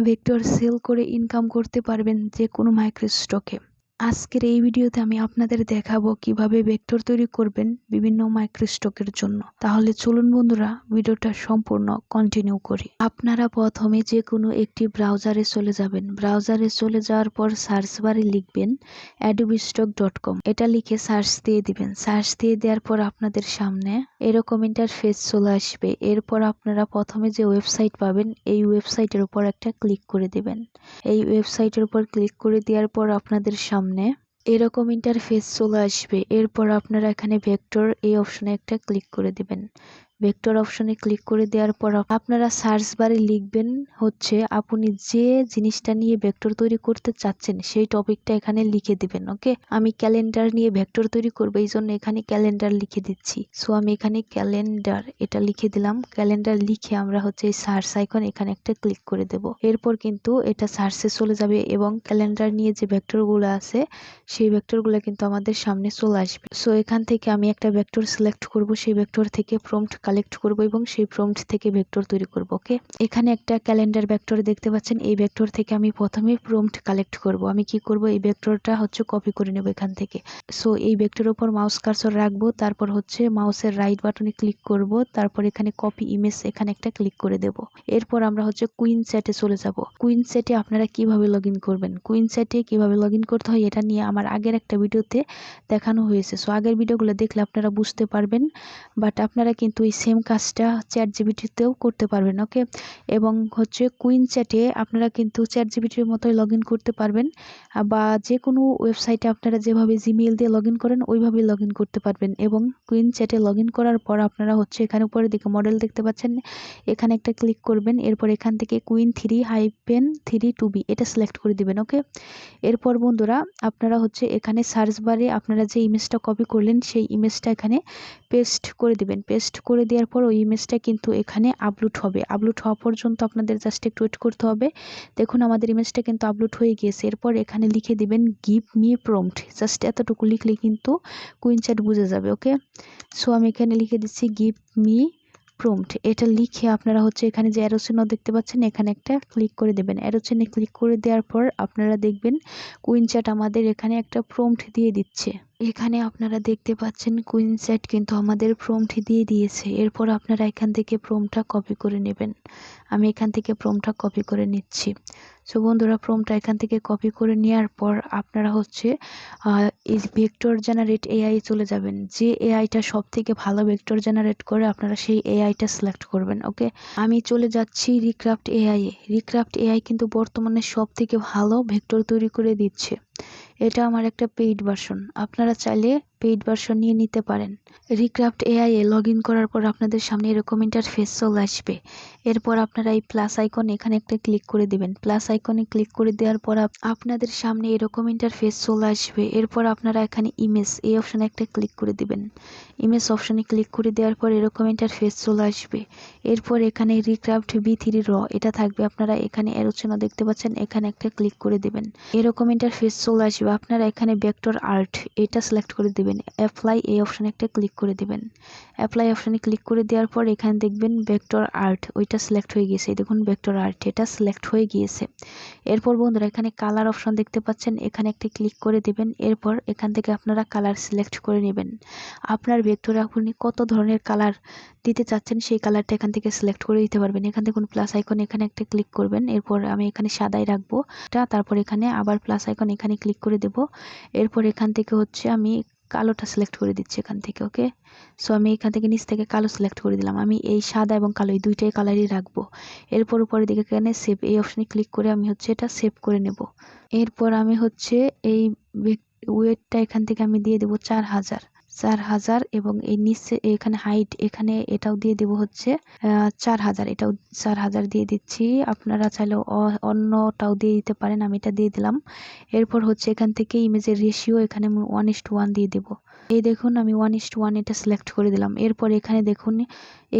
Vector sell করে income করতে পারবেন যে কোনো মাইক্রো স্টকে আজকের এই ভিডিওতে আমি আপনাদের দেখাবো কীভাবে ভেক্টর তৈরি করবেন বিভিন্ন মাইক্রো স্টকের জন্য। তাহলে চলুন বন্ধুরা, ভিডিওটা সম্পূর্ণ কন্টিনিউ করি। আপনারা প্রথমে যে কোনো একটি ব্রাউজারে চলে যাবেন। ব্রাউজারে চলে যাওয়ার পর সার্চ বারে লিখবেন অ্যাডোবিস্টক ডট কম এটা লিখে সার্চ দিয়ে দিবেন। সার্চ দিয়ে দেওয়ার পর আপনাদের সামনে এরকম ইন্টারফেস চলে আসবে। এরপর আপনারা প্রথমে যে ওয়েবসাইট পাবেন, এই ওয়েবসাইটের উপর একটা ক্লিক করে দেবেন। এই ওয়েবসাইটের উপর ক্লিক করে দেওয়ার পর আপনাদের সামনে এরকম ইন্টারফেস চলে আসবে। এরপর আপনারা এখানে ভেক্টর এই অপশনে একটা ক্লিক করে দিবেন। ভেক্টর অপশনে ক্লিক করে দেওয়ার পর আপনারা সার্চ বারে লিখবেন হচ্ছে, আপনি যে জিনিসটা নিয়ে ভেক্টর তৈরি করতে চাচ্ছেন, সেই টপিকটা এখানে লিখে দিবেন ওকে আমি ক্যালেন্ডার নিয়ে ভেক্টর তৈরি করব, এই জন্য এখানে ক্যালেন্ডার লিখে দিচ্ছি। সো আমি এখানে ক্যালেন্ডার এটা লিখে দিলাম। ক্যালেন্ডার লিখে আমরা হচ্ছে এই সার্চ আইকন এখানে একটা ক্লিক করে দেব। এরপর কিন্তু এটা সার্চে চলে যাবে এবং ক্যালেন্ডার নিয়ে যে ভেক্টরগুলো আছে, সেই ভেক্টরগুলো কিন্তু আমাদের সামনে চলে আসবে। সো এখান থেকে আমি একটা ভেক্টর সিলেক্ট করব, সেই ভেক্টর থেকে প্রম্পট কালেক্ট করব এবং সেই প্রম্পট থেকে ভেক্টর তৈরি করব ওকে এখানে একটা ক্যালেন্ডার ভেক্টর দেখতে পাচ্ছেন, এই ভেক্টর থেকে আমি প্রথমে প্রম্পট কালেক্ট করব। আমি কি করব? এই ভেক্টরটা হচ্ছে কপি করে নেব এখান থেকে। সো এই ভেক্টরের উপর মাউস কার্সর রাখব, তারপর হচ্ছে মাউসের রাইট বাটনে ক্লিক করব, তারপর এখানে কপি ইমেজ এখানে একটা ক্লিক করে দেব। এরপর আমরা হচ্ছে কুইন চ্যাটে চলে যাব। কুইন চ্যাটে আপনারা কীভাবে লগ করবেন? কুইন চ্যাটে কীভাবে লগ করতে হয় এটা নিয়ে আমার আগের একটা ভিডিওতে দেখানো হয়েছে। সো আগের ভিডিওগুলো দেখলে আপনারা বুঝতে পারবেন বাট আপনারা কিন্তু এই সেম কাজটা চ্যাট জিবিটিতেও করতে পারবেন ওকে এবং হচ্ছে কুইন চ্যাটে আপনারা কিন্তু চ্যাট জিবিটির মতোই লগ করতে পারবেন বা যে কোনো ওয়েবসাইটে আপনারা যেভাবে জিমেইল দিয়ে লগ করেন, ওইভাবেই লগ করতে পারবেন। এবং কুইন চ্যাটে লগ করার পর আপনারা হচ্ছে এখানে উপরের দিকে মডেল দেখতে পাচ্ছেন, এখানে একটা ক্লিক করবেন, এরপর এখান থেকে Qwen three hyphen three two B এটা সিলেক্ট করে দিবেন ওকে এরপর বন্ধুরা, আপনারা হচ্ছে এখানে সার্চ বারে আপনারা যে ইমেজটা কপি করলেন, সেই ইমেজটা এখানে পেস্ট করে দিবেন। পেস্ট করে দেওয়ার পর ওই ইমেজটা কিন্তু এখানে আপলোড হবে। আপলোড হওয়া পর্যন্ত আপনাদের জাস্ট একটু ওয়েট করতে হবে। দেখুন আমাদের ইমেজটা কিন্তু আপলোড হয়ে গিয়েছে। এরপর এখানে লিখে দিবেন গিভ মি প্রম্পট জাস্ট এতটুকু লিখলে কিন্তু কুইন চ্যাট বুঝে যাবে ওকে সো আমি এখানে লিখে দিচ্ছি গিভ মি প্রম্পট এটা লিখে আপনারা হচ্ছে এখানে যে অ্যারোচিহ্ন দেখতে পাচ্ছেন, এখানে একটা ক্লিক করে দেবেন। অ্যারোচিহ্নে ক্লিক করে দেওয়ার পর আপনারা দেখবেন কুইন চ্যাট আমাদের এখানে একটা প্রম্পট দিয়ে দিচ্ছে। এখানে আপনারা দেখতে পাচ্ছেন কুইন চ্যাট কিন্তু আমাদের প্রম্পট দিয়ে দিয়েছে। এরপর আপনারা এখান থেকে প্রমটা কপি করে নেবেন। আমি এখান থেকে প্রমটা কপি করে নিচ্ছি। সো বন্ধুরা প্রমটা এখান থেকে কপি করে নেওয়ার পর আপনারা হচ্ছে এই ভেক্টর জেনারেট এআই চলে যাবেন। যে এআইটা সব থেকে ভালো ভেক্টর জেনারেট করে, আপনারা সেই এআইটা সিলেক্ট করবেন ওকে আমি চলে যাচ্ছি রিক্রাফট এআই এ। রিক্রাফট এআই কিন্তু বর্তমানে সব থেকে ভালো ভেক্টর তৈরি করে দিচ্ছে। এটা আমার একটা পেইড ভার্সন আপনারা চাইলে পেইড ভার্সন নিয়ে নিতে পারেন। রিক্রাফট এআই এ লগ ইন করার পর আপনাদের সামনে এরকম ইন্টারফেস চলে আসবে। এরপর আপনারা এই প্লাস আইকন এখানে একটা ক্লিক করে দিবেন। প্লাস আইকনে ক্লিক করে দেওয়ার পর আপনাদের সামনে এরকম ইন্টারফেস চলে আসবে। এরপর আপনারা এখানে ইমেজ এই অপশানে একটা ক্লিক করে দিবেন। ইমেজ অপশানে ক্লিক করে দেওয়ার পর এরকম ইন্টারফেস চলে আসবে। এরপর এখানে রিক্রাফট বি থ্রি র এটা থাকবে আপনারা এখানে এরোচনা দেখতে পাচ্ছেন, এখানে একটা ক্লিক করে দিবেন। এরকম ইন্টারফেস চলে আসবে। আপনারা এখানে ভেক্টর আর্ট এটা সিলেক্ট করে দিবেন। অ্যাপ্লাই এই অপশনে একটা ক্লিক করে দিবেন। অ্যাপ্লাই অপশানে ক্লিক করে দেওয়ার পর এখানে দেখবেন ভেক্টর আর্ট ওইটা সিলেক্ট হয়ে গিয়েছে। দেখুন ভেক্টর আর্ট এটা সিলেক্ট হয়ে গিয়েছে। এরপর বন্ধুরা, এখানে কালার অপশন দেখতে পাচ্ছেন। এখানে একটা ক্লিক করে দেবেন। এরপর এখান থেকে আপনারা কালার সিলেক্ট করে নেবেন। আপনার ভেক্টরে আপনি কত ধরনের কালার দিতে চাচ্ছেন, সেই কালারটা এখান থেকে সিলেক্ট করে দিতে পারবেন। এখান থেকে প্লাস আইকন এখানে একটা ক্লিক করবেন। এরপর আমি এখানে সাদাই রাখব। তারপর এখানে আবার প্লাস আইকন এখানে ক্লিক করে দেব। এরপর এখান থেকে হচ্ছে আমি কালোটা সিলেক্ট করে দিচ্ছি এখান থেকে ওকে সো আমি এখান থেকে নিচ থেকে কালো সিলেক্ট করে দিলাম। আমি এই সাদা এবং কালো, এই দুইটাই কালারই রাখব। এরপর উপরে দিকে এখানে সেভ এই অপশানে ক্লিক করে আমি হচ্ছে এটা সেভ করে নেব। এরপর আমি হচ্ছে এই ওয়েটটা এখান থেকে আমি দিয়ে দেবো চার হাজার। চার হাজার এবং এই নিচে এখানে হাইট এখানে এটাও দিয়ে দেব হচ্ছে চার হাজার। এটাও চার হাজার দিয়ে দিচ্ছি। আপনারা চাইলেও অন্যটাও দিয়ে দিতে পারেন, আমি এটা দিয়ে দিলাম। এরপর হচ্ছে এখান থেকে ইমেজের রেশিও এখানে আমি ওয়ান ইস্ট ওয়ান দিয়ে দেবো। এই দেখুন, আমি ওয়ান ইস্ট ওয়ান এটা সিলেক্ট করে দিলাম। এরপর এখানে দেখুন,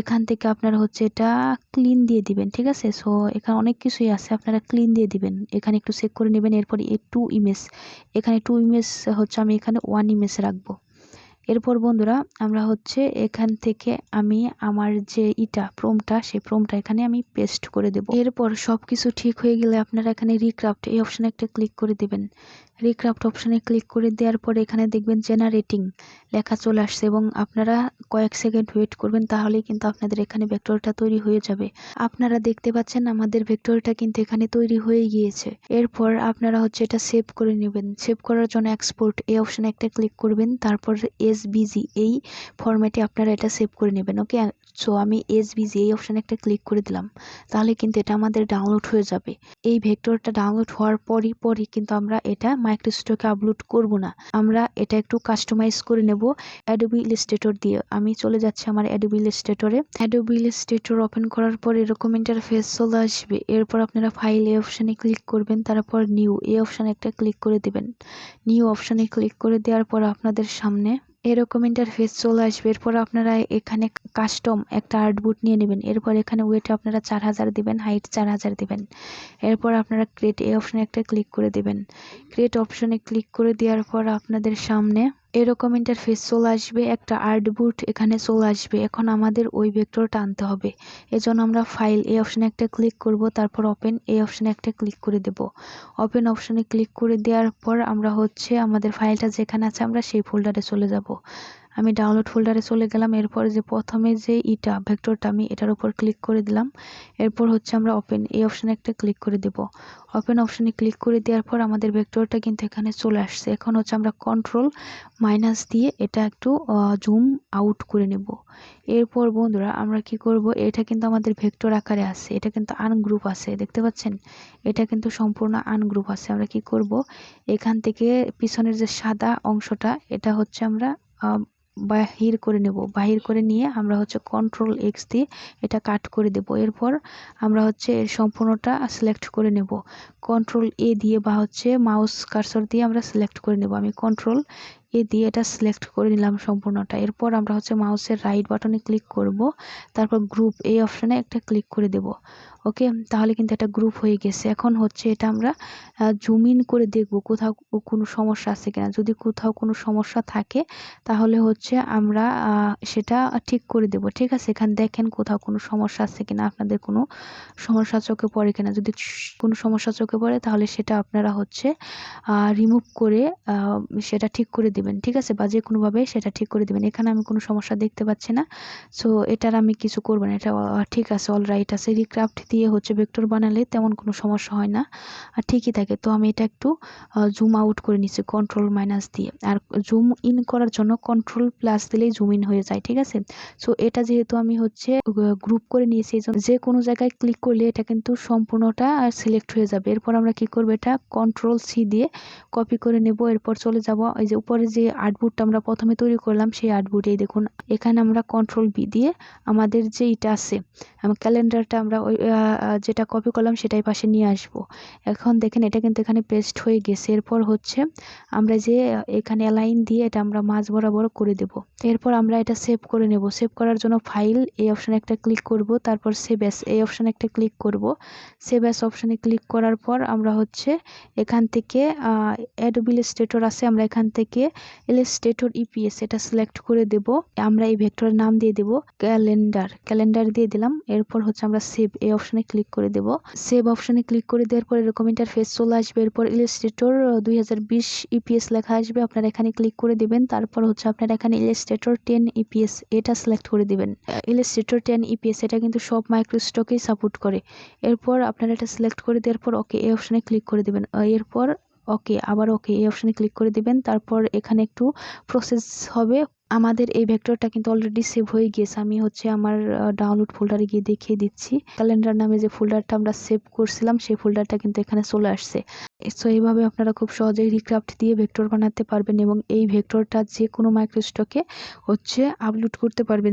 এখান থেকে আপনারা হচ্ছে এটা ক্লিন দিয়ে দিবেন, ঠিক আছে? সো এখানে অনেক কিছুই আছে, আপনারা ক্লিন দিয়ে দিবেন। এখানে একটু চেক করে নেবেন, এরপর এ টু ইমেজ এখানে টু ইমেজ হচ্ছে আমি এখানে ওয়ান ইমেজ রাখব। এরপর বন্ধুরা, আমরা হচ্ছে এখান থেকে আমি আমার যে ইটা, প্রোমটা, সেই প্রোমটা এখানে আমি পেস্ট করে দেব। এরপর সব কিছু ঠিক হয়ে গেলে আপনারা এখানে রিক্রাফট এই অপশানে একটা ক্লিক করে দেবেন। রিক্রাফট অপশানে ক্লিক করে দেওয়ার পরে এখানে দেখবেন জেনারেটিং লেখা চলে আসছে এবং আপনারা কয়েক সেকেন্ড ওয়েট করবেন তাহলেই কিন্তু আপনাদের এখানে ভেক্টরটা তৈরি হয়ে যাবে। আপনারা দেখতে পাচ্ছেন আমাদের ভেক্টরটা কিন্তু এখানে তৈরি হয়ে গিয়েছে। এরপর আপনারা হচ্ছে এটা সেভ করে নেবেন। সেভ করার জন্য এক্সপোর্ট এই অপশানে একটা ক্লিক করবেন, তারপর এসবিজি এই ফরম্যাটে আপনারা এটা সেভ করে নেবেন। ওকে সো আমি এসবিজি এই অপশানে একটা ক্লিক করে দিলাম। তাহলে কিন্তু এটা আমাদের ডাউনলোড হয়ে যাবে। এই ভেক্টরটা ডাউনলোড হওয়ার পরই পরই কিন্তু আমরা এটা মাইক্রোস্টকে আপলোড করব না। আমরা এটা একটু কাস্টমাইজ করে নেব অ্যাডোবি ইলিস্ট্রেটর দিয়ে। আমি চলে যাচ্ছি আমার অ্যাডোবি ইলিস্ট্রেটরে অ্যাডোবি ইলিস্ট্রেটর ওপেন করার পর এরকম ইন্টারফেস চলে আসবে। এরপর আপনারা ফাইল এই অপশানে ক্লিক করবেন, তারপর নিউ এই অপশানে একটা ক্লিক করে দেবেন। নিউ অপশানে ক্লিক করে দেওয়ার পর আপনাদের সামনে এরকম ইন্টারফেস চলে আসবে। এরপর আপনারা এখানে কাস্টম একটা আর্টবুট নিয়ে নেবেন। এরপর এখানে ওয়েটে আপনারা চার হাজার দেবেন হাইট চার হাজার দেবেন। এরপর আপনারা ক্রিয়েট এই অপশানে একটা ক্লিক করে দেবেন। ক্রিয়েট অপশানে ক্লিক করে দেওয়ার পর আপনাদের সামনে এরকম ইন্টারফেস চলে আসবে, একটা আর্টবুট এখানে চলে আসবে। এখন আমাদের ওই ভেক্টরটা আনতে হবে। এজন্য আমরা ফাইল এই অপশানে একটা ক্লিক করব, তারপর ওপেন এই অপশানে একটা ক্লিক করে দেব। ওপেন অপশানে ক্লিক করে দেওয়ার পর আমরা হচ্ছে আমাদের ফাইলটা যেখানে আছে আমরা সেই ফোল্ডারে চলে যাব। আমি ডাউনলোড ফোল্ডারে চলে গেলাম। এরপর যে প্রথমে যে ইটা ভেক্টরটা আমি এটার উপর ক্লিক করে দিলাম। এরপর হচ্ছে আমরা ওপেন এই অপশানে একটা ক্লিক করে দেব। ওপেন অপশানে ক্লিক করে দেওয়ার পর আমাদের ভেক্টরটা কিন্তু এখানে চলে আসছে। এখন হচ্ছে আমরা কন্ট্রোল মাইনাস দিয়ে এটা একটু জুম আউট করে নেব। এরপর বন্ধুরা, আমরা কি করব? এটা কিন্তু আমাদের ভেক্টর আকারে আছে। এটা কিন্তু আনগ্রুপ আছে, দেখতে পাচ্ছেন? এটা কিন্তু সম্পূর্ণ আনগ্রুপ আছে। আমরা কি করব? এখান থেকে পিছনের যে সাদা অংশটা, এটা হচ্ছে আমরা বাহির করে নেব। বাহির করে নিয়ে আমরা হচ্ছে কন্ট্রোল এক্স দিয়ে এটা কাট করে দেব। এরপর আমরা হচ্ছে এর সম্পূর্ণটা সিলেক্ট করে নেব। কন্ট্রোল এ দিয়ে বা হচ্ছে মাউস কার্সর দিয়ে আমরা সিলেক্ট করে নেব। আমি কন্ট্রোল এ দিয়ে এটা সিলেক্ট করে নিলাম সম্পূর্ণটা। এরপর আমরা হচ্ছে মাউসের রাইট বাটনে ক্লিক করব। তারপর গ্রুপ এই অপশানে একটা ক্লিক করে দেব। ওকে তাহলে কিন্তু এটা গ্রুপ হয়ে গেছে। এখন হচ্ছে এটা আমরা জুম ইন করে দেখব কোথাও কোনো সমস্যা আছে কিনা। যদি কোথাও কোনো সমস্যা থাকে, তাহলে হচ্ছে আমরা সেটা ঠিক করে দেব। ঠিক আছে? এখানে দেখেন কোথাও কোনো সমস্যা আছে কিনা, আপনাদের কোনো সমস্যা চোখে পড়ে কিনা। যদি কোনো সমস্যা চোখে পড়ে, তাহলে সেটা আপনারা হচ্ছে রিমুভ করে সেটা ঠিক করে দিবেন, ঠিক আছে? বা যে কোনোভাবে সেটা ঠিক করে দিবেন। এখানে আমি কোনো সমস্যা দেখতে পাচ্ছি না। সো এটার আমি কিছু করব না। এটা ঠিক আছে অল রাইট আছে। রিক্রাফট দিয়ে হচ্ছে ভেক্টর বানালে তেমন কোনো সমস্যা হয় না। আর ঠিকই থাকে। তো আমি এটা একটু জুম আউট করে নিচ্ছি কন্ট্রোল মাইনাস দিয়ে। আর জুম ইন করার জন্য কন্ট্রোল প্লাস দিলেই জুম ইন হয়ে যায়, ঠিক আছে? সো এটা যেহেতু আমি হচ্ছে গ্রুপ করে নিয়েছি যে কোনো জায়গায় ক্লিক করলে এটা কিন্তু সম্পূর্ণটা সিলেক্ট হয়ে যাবে। এরপর আমরা কি করব? এটা কন্ট্রোল সি দিয়ে কপি করে নেব। এরপর চলে যাব, এই যে উপরে যে আর্টবুটটা আমরা প্রথমে তৈরি করলাম, সেই আর্টবুটেই দেখুন, এখানে আমরা কন্ট্রোল বি দিয়ে আমাদের যে এটা আছে ক্যালেন্ডারটা আমরা ওই যেটা কপি করলাম, সেটাই পাশে নিয়ে আসব। এখন দেখেন, এটা কিন্তু এখানে পেস্ট হয়ে গেছে। এরপর হচ্ছে, আমরা যে, এখানে অ্যালাইন দিয়ে এটা আমরা মাঝ বরাবর করে দেব। এরপর আমরা এটা সেভ করে নেব। সেভ করার জন্য ফাইল এই অপশানে একটা ক্লিক করব, তারপর সেভ এস এই অপশানে একটা ক্লিক করব। সেভ এস অপশানে ক্লিক করার পর আমরা হচ্ছে, এখান থেকে অ্যাডোবিল স্টেটর আছে, আমরা এখান থেকে ইলাস্ট্রেটর ইপিএস এটা সিলেক্ট করে দেব। আমরা এই ভেক্টরের নাম দিয়ে দেব ক্যালেন্ডার ক্যালেন্ডার দিয়ে দিলাম, এরপর হচ্ছে আমরা সেভ এই অপশনে ক্লিক করে দেব। সেভ অপশনে ক্লিক করে দেওয়ার পর এরকম ইন্টারফেস চলে আসবে। এরপর ইলাস্ট্রেটর দুই হাজার বিশ ইপিএস লেখা আসবে, আপনারা এখানে ক্লিক করে দিবেন। তারপর হচ্ছে আপনারা এখানে ইলাস্ট্রেটর টেন ইপিএস এটা সিলেক্ট করে দিবেন। ইলাস্ট্রেটর টেন ইপিএস এটা কিন্তু সব মাইক্রোস্টকেই সাপোর্ট করে। এরপর আপনারা এটা সিলেক্ট করে দেওয়ার পর ওকে এই অপশনে ক্লিক করে দেবেন। এরপর ওকে, আবার ওকে এই অপশানে ক্লিক করে দিবেন। তারপর এখানে একটু প্রসেস হবে। আমাদের এই ভেক্টরটা কিন্তু অলরেডি সেভ হয়ে গিয়েছে। আমি হচ্ছে আমার ডাউনলোড ফোল্ডারে গিয়ে দেখিয়ে দিচ্ছি। ক্যালেন্ডার নামে যে ফোল্ডারটা আমরা সেভ করছিলাম, সেই ফোল্ডারটা কিন্তু এখানে চলে আসছে। সো এইভাবে আপনারা খুব সহজেই রিক্রাফট দিয়ে ভেক্টর বানাতে পারবেন এবং এই ভেক্টরটা যে কোনো মাইক্রোস্টকে হচ্ছে আপলোড করতে পারবেন।